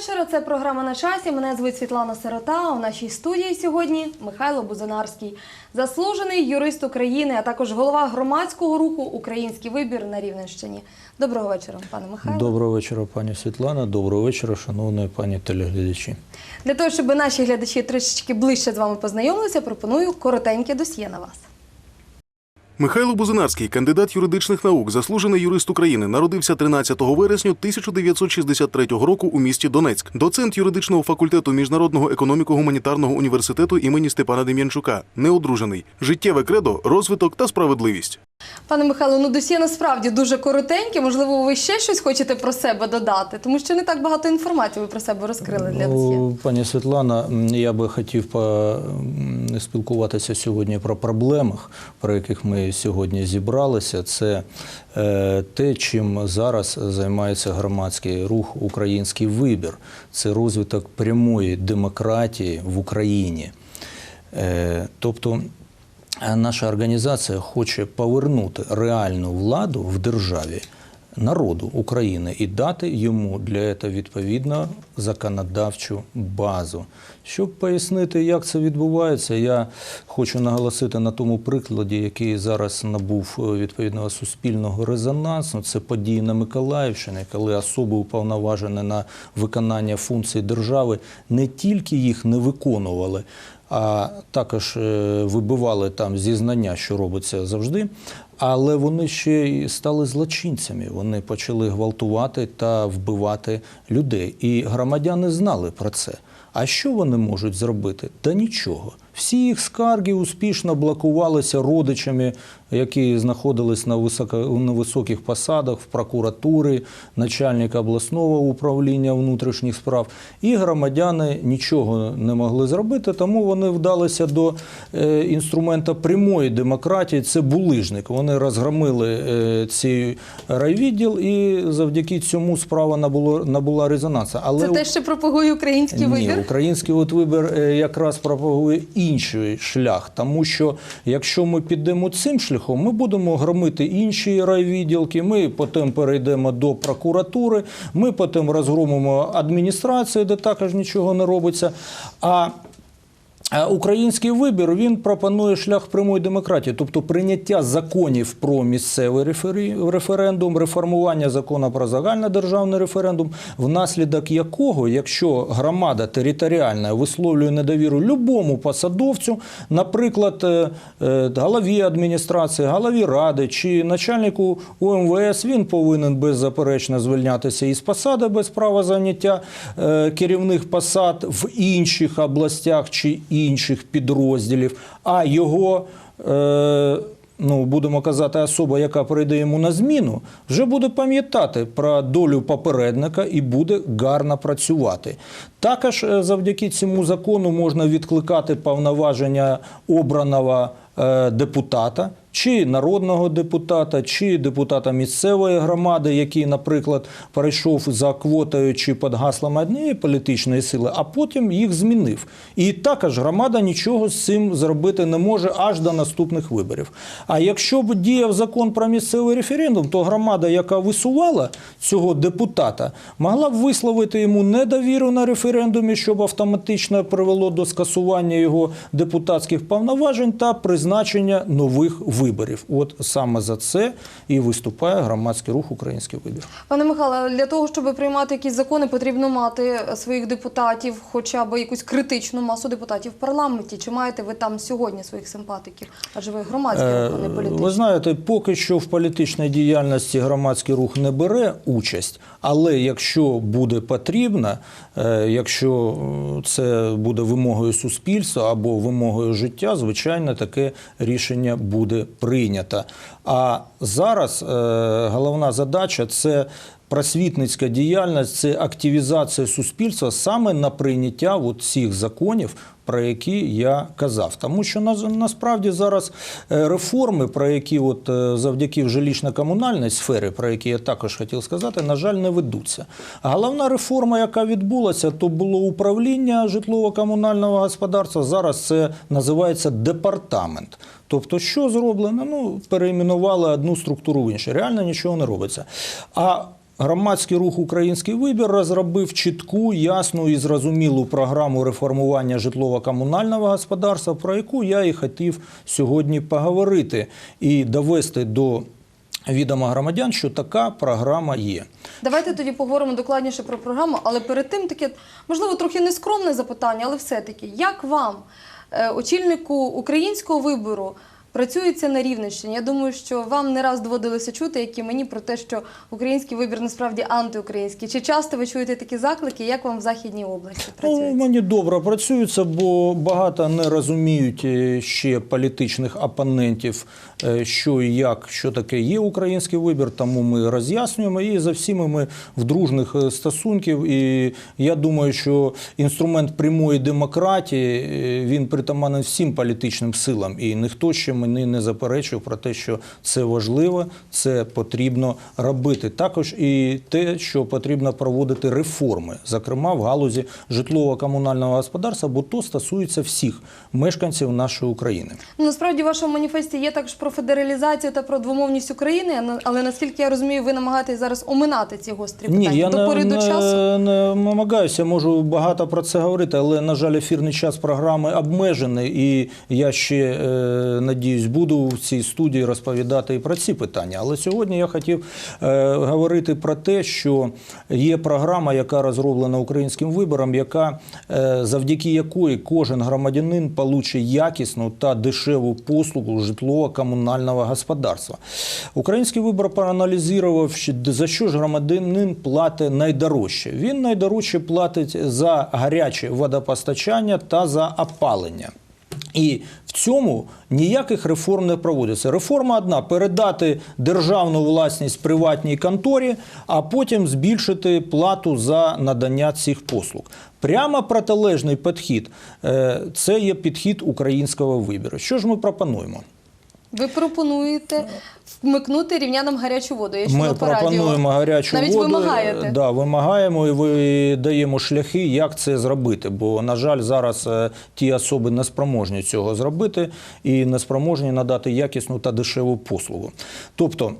вечора. Це програма на часі. Мене звуть Світлана Сирота. У нашій студії сьогодні Михайло Бузинарський, заслужений юрист України, а також голова громадського руху Український вибір на Рівненщині. Доброго вечора, пане Михайло. Доброго вечора, пані Світлана. Доброго вечора, шановні пані телеглядачі. Для того, щоб наші глядачі трішечки ближче з вами познайомилися, пропоную коротеньке досьє на вас. Михайло Бузинарський, кандидат юридичних наук, заслужений юрист України, народився 13 вересня 1963 року у місті Донецьк, доцент юридичного факультету Міжнародного економіко-гуманітарного університету імені Степана Дем'янчука, неодружений, життєве кредо, розвиток та справедливість. Пане Михайло, ну досьє насправді дуже коротеньке. Можливо, ви ще щось хочете про себе додати, тому що не так багато інформації ви про себе розкрили для досьє. Ну, пані Світлана, я би хотів по- спілкуватися сьогодні про проблемах, про яких ми сьогодні зібралися. Це е, те, чим зараз займається громадський рух Український вибір. Це розвиток прямої демократії в Україні. Е, Тобто е, наша організація хоче повернути реальну владу в державі народу України і дати йому для цього відповідно законодавчу базу. Щоб пояснити, як це відбувається, я хочу наголосити на тому прикладі, який зараз набув е, відповідного суспільного резонансу. Це події на Миколаївщині, коли особи уповноважені на виконання функцій держави не тільки їх не виконували, а також е, вибивали там зізнання, що робиться завжди. Але вони ще й стали злочинцями. Вони почали гвалтувати та вбивати людей. І громадяни знали про це. А що вони можуть зробити? Та нічого. Всі їх скарги успішно блокувалися родичами, які знаходились на, високо, на високих посадах в прокуратурі, начальника обласного управління внутрішніх справ. І громадяни нічого не могли зробити, тому вони вдалися до е, інструмента прямої демократії. Це булижник. Вони розгромили е, цей райвідділ, і завдяки цьому справа набуло, набула резонансу. Але Це те, що пропагує український ні, вибір. український от вибір е, якраз пропагує інший шлях, тому що якщо ми підемо цим шляхом, ми будемо громити інші райвідділки, ми потім перейдемо до прокуратури, ми потім розгромимо адміністрацію, де також нічого не робиться. А Український вибір він пропонує шлях прямої демократії, тобто прийняття законів про місцевий рефері- референдум, реформування закону про загальнодержавний референдум, внаслідок якого, якщо громада територіальна висловлює недовіру любому посадовцю, наприклад, е, е, голові адміністрації, голові ради чи начальнику УМВС, він повинен беззаперечно звільнятися із посади без права заняття е, керівних посад в інших областях чи інших підрозділів, а його. Е, Ну, будемо казати, особа, яка прийде йому на зміну, вже буде пам'ятати про долю попередника і буде гарно працювати. Також е, завдяки цьому закону можна відкликати повноваження обраного е, депутата, чи народного депутата, чи депутата місцевої громади, який, наприклад, перейшов за квотою чи під гаслом однієї політичної сили, а потім їх змінив. І також громада нічого з цим зробити не може аж до наступних виборів. А якщо б діяв закон про місцевий референдум, то громада, яка висувала цього депутата, могла б висловити йому недовіру на референдумі, щоб автоматично привело до скасування його депутатських повноважень та призначення нових виборів. От саме за це і виступає громадський рух Український вибір. Пане Михайло, для того, щоб приймати якісь закони, потрібно мати своїх депутатів, хоча б якусь критичну масу депутатів в парламенті. Чи маєте ви там сьогодні своїх симпатиків? Адже ви громадський рух, а не Е, політичний. Ви знаєте, поки що в політичній діяльності громадський рух не бере участь, але якщо буде потрібно, е, якщо е, це буде вимогою суспільства або вимогою життя, звичайно, таке рішення буде прийнято. А зараз е, головна задача це. Просвітницька діяльність це активізація суспільства саме на прийняття от цих законів, про які я казав. Тому що на- насправді зараз е, реформи, про які от е, завдяки в жилищно-комунальній сфері, про які я також хотів сказати, на жаль, не ведуться. Головна реформа, яка відбулася, то було управління житлово-комунального господарства. Зараз це називається департамент. Тобто, що зроблено? Ну, перейменували одну структуру в іншу. Реально нічого не робиться. А Громадський рух Український вибір розробив чітку, ясну і зрозумілу програму реформування житлово-комунального господарства, про яку я і хотів сьогодні поговорити і довести до відома громадян, що така програма є. Давайте тоді поговоримо докладніше про програму, але перед тим таке, можливо, трохи нескромне запитання, але все-таки, як вам, е, очільнику українського вибору, працюється на Рівненщині? Я думаю, що вам не раз доводилося чути, як і мені, про те, що український вибір насправді антиукраїнський. Чи часто ви чуєте такі заклики? Як вам в Західній області Ну, мені добре працюється, бо багато не розуміють е, ще політичних опонентів, е, що і як, що таке є український вибір. Тому ми роз'яснюємо і за всіми ми в дружних е, стосунків. І я думаю, що інструмент прямої демократії він притаманний всім політичним силам, і ніхто ще мені не заперечив про те, що це важливо, це потрібно робити. Також і те, що потрібно проводити реформи, зокрема в галузі житлово-комунального господарства, бо то стосується всіх мешканців нашої України. Ну, насправді в вашому маніфесті є також про федералізацію та про двомовність України, але наскільки я розумію, ви намагаєтесь зараз оминати ці гострі питання Ні, я до не, пори до часу. не, не намагаюся, можу багато про це говорити, але, на жаль, ефірний час програми обмежений, і я ще, е, надіюсь, буду в цій студії розповідати і про ці питання. Але сьогодні я хотів е, говорити про те, що є програма, яка розроблена українським вибором, яка, е, завдяки якої кожен громадянин получить якісну та дешеву послугу житлово-комунального господарства. Український вибор проаналізував, за що ж громадянин платить найдорожче. Він найдорожче платить за гаряче водопостачання та за опалення. І в цьому ніяких реформ не проводиться. Реформа одна передати державну власність приватній конторі, а потім збільшити плату за надання цих послуг. Прямо протилежний підхід е, це є підхід українського вибору. Що ж ми пропонуємо? Ви пропонуєте вмикнути рівнянам гарячу воду. Я Ми по радіо. пропонуємо гарячу Навіть воду. вимагаєте. Да, вимагаємо і ви даємо шляхи, як це зробити. Бо, на жаль, зараз е, ті особи не спроможні цього зробити і не спроможні надати якісну та дешеву послугу. Тобто.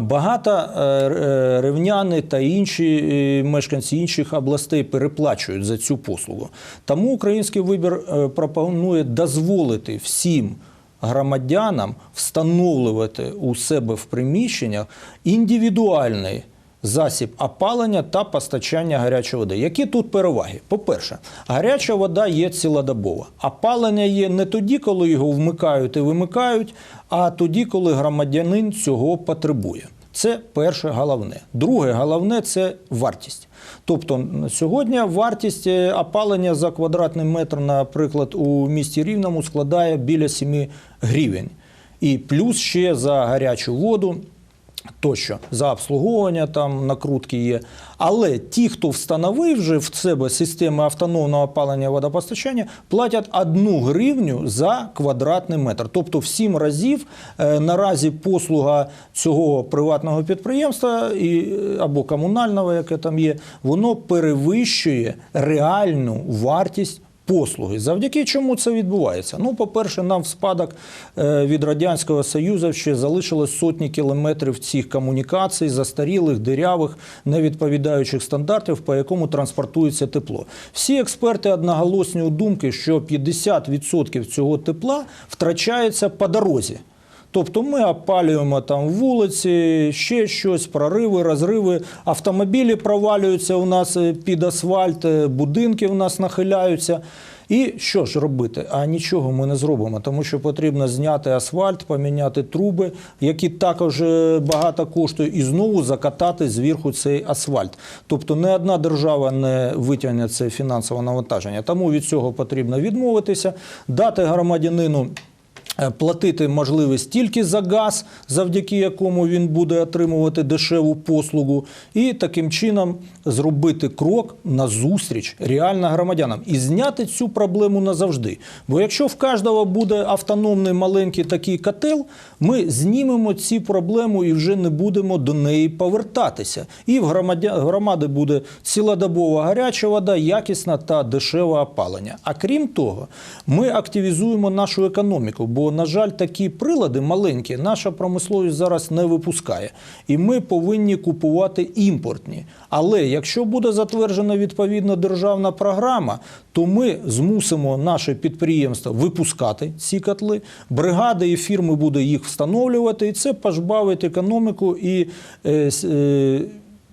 Багато е, е, рівняни та інші е, мешканці інших областей переплачують за цю послугу. Тому український вибір е, пропонує дозволити всім громадянам встановлювати у себе в приміщеннях індивідуальний засіб опалення та постачання гарячої води. Які тут переваги? По-перше, гаряча вода є цілодобова. Опалення є не тоді, коли його вмикають і вимикають, а тоді, коли громадянин цього потребує. Це перше головне. Друге головне це вартість. Тобто сьогодні вартість е, опалення за квадратний метр, наприклад, у місті Рівному складає біля 7 гривень. І плюс ще за гарячу воду тощо за обслуговування там накрутки є. Але ті, хто встановив вже в себе системи автономного опалення водопостачання, платять одну гривню за квадратний метр. Тобто в сім разів е, наразі послуга цього приватного підприємства і, е, або комунального, яке там є, воно перевищує реальну вартість послуги. Завдяки чому це відбувається? Ну, по-перше, нам в спадок е, від Радянського Союзу ще залишилось сотні кілометрів цих комунікацій, застарілих, дирявих, не відповідаючих стандартів, по якому транспортується тепло. Всі експерти одноголосні у думки, що 50% цього тепла втрачається по дорозі. Тобто ми опалюємо там вулиці, ще щось, прориви, розриви. Автомобілі провалюються у нас е, під асфальт, е, будинки у нас нахиляються. І що ж робити? А нічого ми не зробимо, тому що потрібно зняти асфальт, поміняти труби, які також е, багато коштують, і знову закатати зверху цей асфальт. Тобто не одна держава не витягне це фінансове навантаження. Тому від цього потрібно відмовитися, дати громадянину. Е, Платити можливість тільки за газ, завдяки якому він буде отримувати дешеву послугу, і таким чином зробити крок на зустріч реально громадянам і зняти цю проблему назавжди. Бо якщо в кожного буде автономний маленький такий котел, ми знімемо ці проблему і вже не будемо до неї повертатися. І в громади буде цілодобова гаряча вода, якісна та дешеве опалення. А крім того, ми активізуємо нашу економіку, бо Бо, на жаль, такі прилади маленькі наша промисловість зараз не випускає. І ми повинні купувати імпортні. Але якщо буде затверджена відповідна державна програма, то ми змусимо наше підприємство випускати ці котли, бригади і фірми будуть їх встановлювати, і це пожбавить економіку і е, е,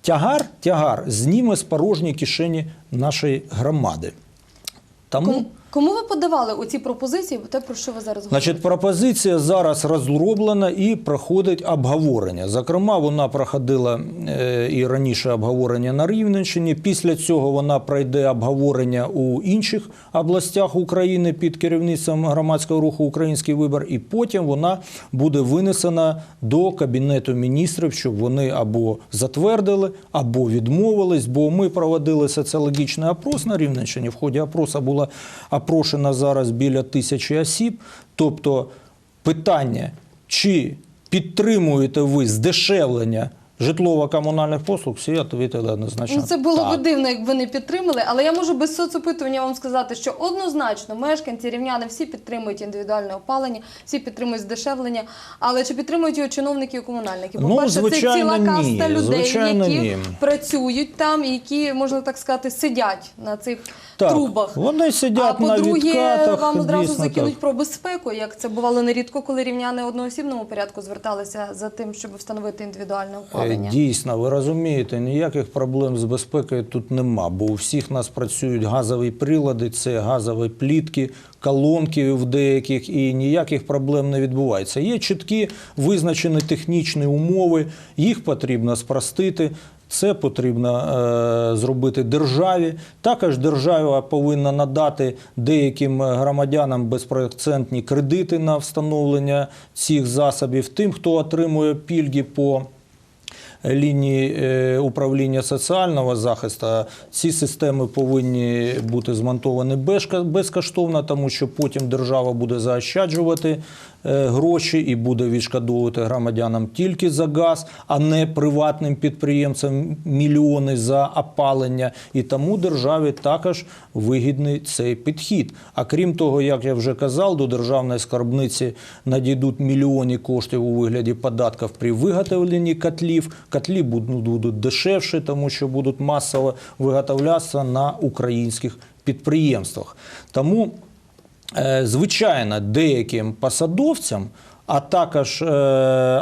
тягар, тягар зніме з порожньої кишені нашої громади. Тому Кому, ви подавали оці пропозиції, те, про що ви зараз говорите? Значить, пропозиція зараз розроблена і проходить обговорення. Зокрема, вона проходила е, і раніше обговорення на Рівненщині. Після цього вона пройде обговорення у інших областях України під керівництвом громадського руху Український вибір, і потім вона буде винесена до кабінету міністрів, щоб вони або затвердили, або відмовились. Бо ми проводили соціологічний опрос на Рівненщині. В ході опросу було опрошено зараз біля тисячі осіб. Тобто питання, чи підтримуєте ви здешевлення житлово-комунальних послуг, всі відповіли однозначно. Ну, це було би дивно, якби не підтримали, але я можу без соцопитування вам сказати, що однозначно мешканці рівняни всі підтримують індивідуальне опалення, всі підтримують здешевлення. Але чи підтримують його чиновники і комунальники? Ну, По-перше, це ціла ні. каста людей, Звичайно, які ні. працюють там, які, можна так сказати, сидять на цих Так, трубах. вони сидять а на по-друге, відкатах, вам одразу закинуть так. про безпеку, як це бувало нерідко, коли рівняни одноосібному порядку зверталися за тим, щоб встановити індивідуальне Е, опалення. Дійсно, ви розумієте, ніяких проблем з безпекою тут нема, бо у всіх нас працюють газові прилади, це газові плітки, колонки в деяких, і ніяких проблем не відбувається. Є чіткі визначені технічні умови, їх потрібно спростити. Це потрібно е, зробити державі. Також держава повинна надати деяким громадянам безпроцентні кредити на встановлення цих засобів. Тим, хто отримує пільги по лінії е, управління соціального захисту. Ці системи повинні бути змонтовані безкоштовно, тому що потім держава буде заощаджувати гроші і буде відшкодовувати громадянам тільки за газ, а не приватним підприємцям мільйони за опалення. І тому державі також вигідний цей підхід. А крім того, як я вже казав, до державної скарбниці надійдуть мільйони коштів у вигляді податків при виготовленні котлів. Котлі будуть, ну, дешевші, тому що будуть масово виготовлятися на українських підприємствах. Тому Е, Звичайно, деяким посадовцям, а також е,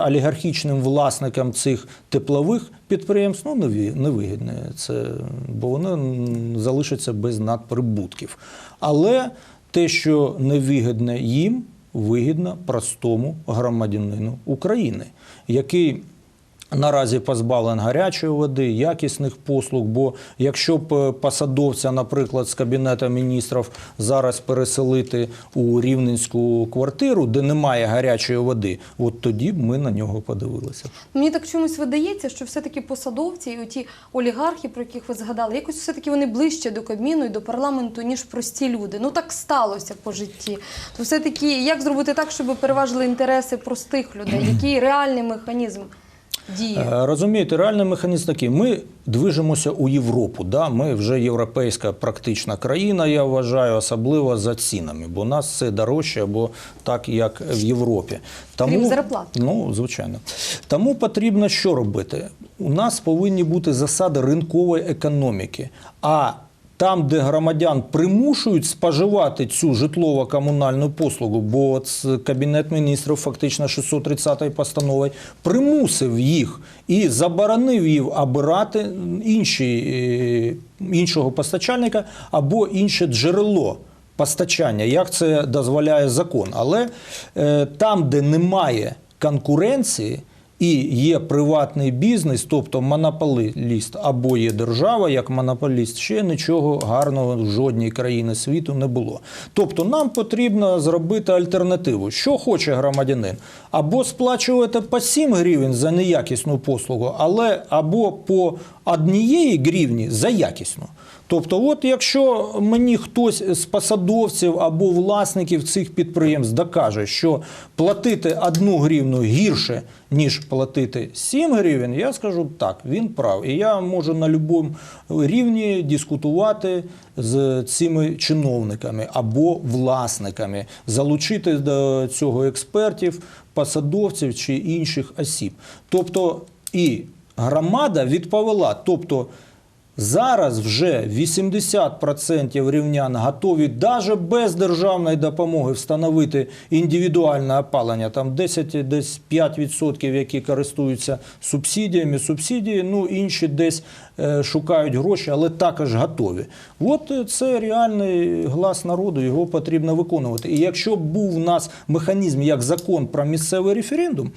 олігархічним власникам цих теплових підприємств, ну невигідне це, бо вони залишаться без надприбутків. Але те, що невигідне їм, вигідно простому громадянину України, який Наразі позбавлен гарячої води, якісних послуг. Бо якщо б е, посадовця, наприклад, з кабінету міністрів зараз переселити у рівненську квартиру, де немає гарячої води, от тоді б ми на нього подивилися. Мені так чомусь видається, що все-таки посадовці і ті олігархи, про яких ви згадали, якось все-таки вони ближче до Кабміну і до парламенту, ніж прості люди. Ну так сталося по житті. То все-таки як зробити так, щоб переважили інтереси простих людей? Який реальний механізм діє? Е, Розумієте, реальний механізм такий. Ми движемося у Європу. Да? Ми вже європейська практична країна, я вважаю, особливо за цінами, бо у нас все дорожче, або так, як в Європі. Крім зарплат. Ну, звичайно. Тому потрібно що робити? У нас повинні бути засади ринкової економіки. А там, де громадян примушують споживати цю житлово-комунальну послугу, бо Кабінет міністрів фактично 630 постановою примусив їх і заборонив їм обирати інші, е, іншого постачальника або інше джерело постачання, як це дозволяє закон. Але е, там, де немає конкуренції і є приватний бізнес, тобто монополіст або є держава як монополіст, ще нічого гарного в жодній країні світу не було. Тобто нам потрібно зробити альтернативу. Що хоче громадянин? Або сплачувати по 7 гривень за неякісну послугу, але або по однієї гривні за якісну. Тобто, от якщо мені хтось з посадовців або власників цих підприємств докаже, що платити одну гривну гірше, ніж платити 7 гривень, я скажу так, він прав. І я можу на будь-якому рівні дискутувати з цими чиновниками або власниками, залучити до цього експертів, посадовців чи інших осіб. Тобто і громада відповіла. Тобто Зараз вже 80% рівнян готові навіть без державної допомоги встановити індивідуальне опалення. Там 10 десь 5%, які користуються субсидіями. Субсидії, ну інші десь е, шукають гроші, але також готові. От е, це реальний глас народу, його потрібно виконувати. І якщо був у нас механізм як закон про місцевий референдум.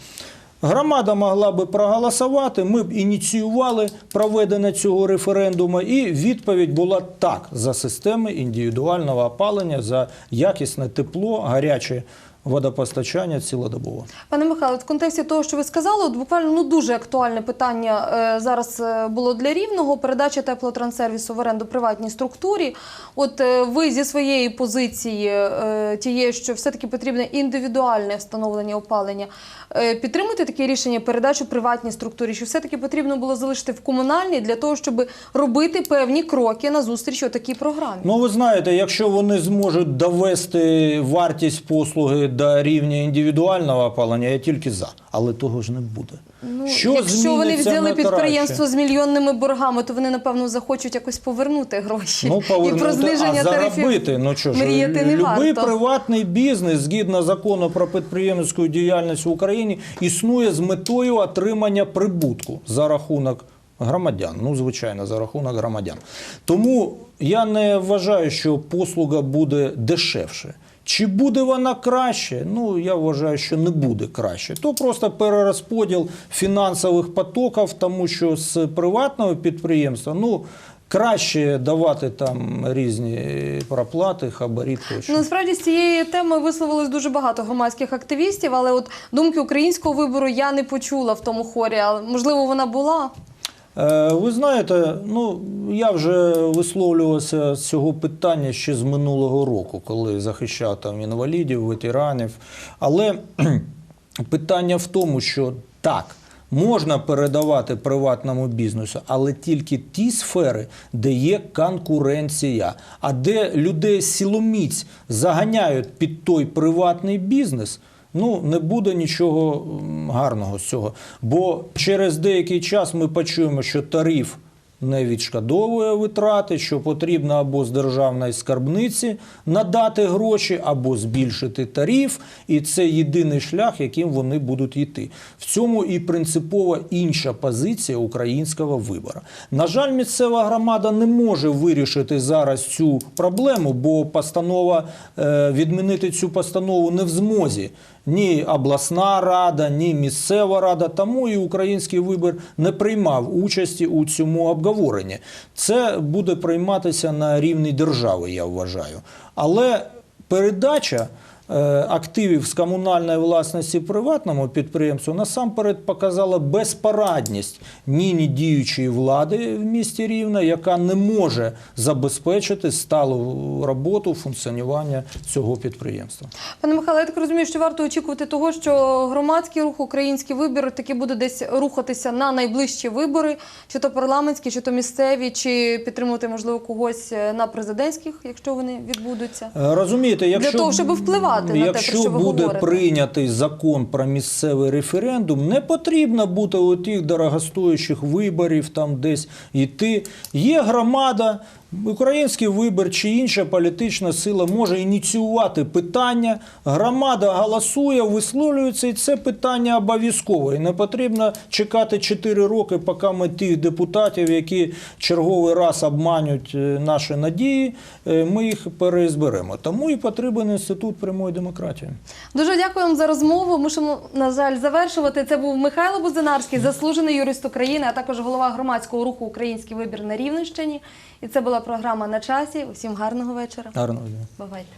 Громада могла би проголосувати, ми б ініціювали проведення цього референдуму, і відповідь була так за системи індивідуального опалення, за якісне тепло, гаряче водопостачання цілодобово. Пане Михайло, в контексті того, що ви сказали, от буквально ну дуже актуальне питання е, зараз е, було для рівного передача теплотрансервісу в оренду приватній структурі. От е, ви зі своєї позиції, е, тієї, що все-таки потрібне індивідуальне встановлення опалення, е, підтримуєте таке рішення передачу приватній структурі, що все-таки потрібно було залишити в комунальній для того, щоб робити певні кроки на зустріч такій програмі? Ну, ви знаєте, якщо вони зможуть довести вартість послуги до рівня індивідуального опалення, я тільки за. Але того ж не буде. Ну, що якщо вони взяли підприємство з мільйонними боргами, то вони напевно захочуть якось повернути гроші Ну, і про зниження а тарифів заробити. Ну що ж, мріяти не любий варто. приватний бізнес, згідно закону про підприємницьку діяльність в Україні, існує з метою отримання прибутку за рахунок громадян. Ну, звичайно, за рахунок громадян. Тому я не вважаю, що послуга буде дешевше. Чи буде вона краще? Ну, я вважаю, що не буде краще. То просто перерозподіл фінансових потоків, тому що з приватного підприємства, ну, краще давати там різні проплати, хабарі тощо. Ну, насправді з цієї теми висловилось дуже багато громадських активістів, але от думки українського вибору я не почула в тому хорі. Але можливо вона була. Е, Ви знаєте, ну я вже висловлювався з цього питання ще з минулого року, коли захищав там інвалідів, ветеранів. Але питання в тому, що так. Можна передавати приватному бізнесу, але тільки ті сфери, де є конкуренція, а де людей силоміць заганяють під той приватний бізнес, ну не буде нічого гарного з цього. Бо через деякий час ми почуємо, що тариф не відшкодовує витрати, що потрібно або з державної скарбниці надати гроші, або збільшити тариф, і це єдиний шлях, яким вони будуть йти. В цьому і принципова інша позиція українського вибору. На жаль, місцева громада не може вирішити зараз цю проблему, бо постанова е, відмінити цю постанову не в змозі. Ні обласна рада, ні місцева рада, тому і український вибір не приймав участі у цьому обговоренні. Це буде прийматися на рівні держави, я вважаю. Але передача активів з комунальної власності приватному підприємству насамперед показала безпорадність нині діючої влади в місті Рівне, яка не може забезпечити сталу роботу функціонування цього підприємства. Пане Михайло, я так розумію, що варто очікувати того, що громадський рух, український вибір таки буде десь рухатися на найближчі вибори, чи то парламентські, чи то місцеві, чи підтримувати можливо когось е, на президентських, якщо вони відбудуться. Е, Розумієте, якщо, того, щоб впливати на те, якщо про що ви буде говорите. прийнятий закон про місцевий референдум, не потрібно бути у тих дорогостоящих виборів, там десь йти. Є громада, український вибір чи інша політична сила може ініціювати питання. Громада голосує, висловлюється, і це питання обов'язково. І не потрібно чекати 4 роки, поки ми тих депутатів, які черговий раз обманюють е, наші надії, е, ми їх переізберемо. Тому і потрібен інститут прямої демократії. Дуже дякую вам за розмову. Мусимо, на жаль, завершувати. Це був Михайло Бузинарський, заслужений юрист України, а також голова громадського руху Український вибір на Рівненщині. І це була програма на часі. Усім гарного вечора. Гарного дня. Бувайте.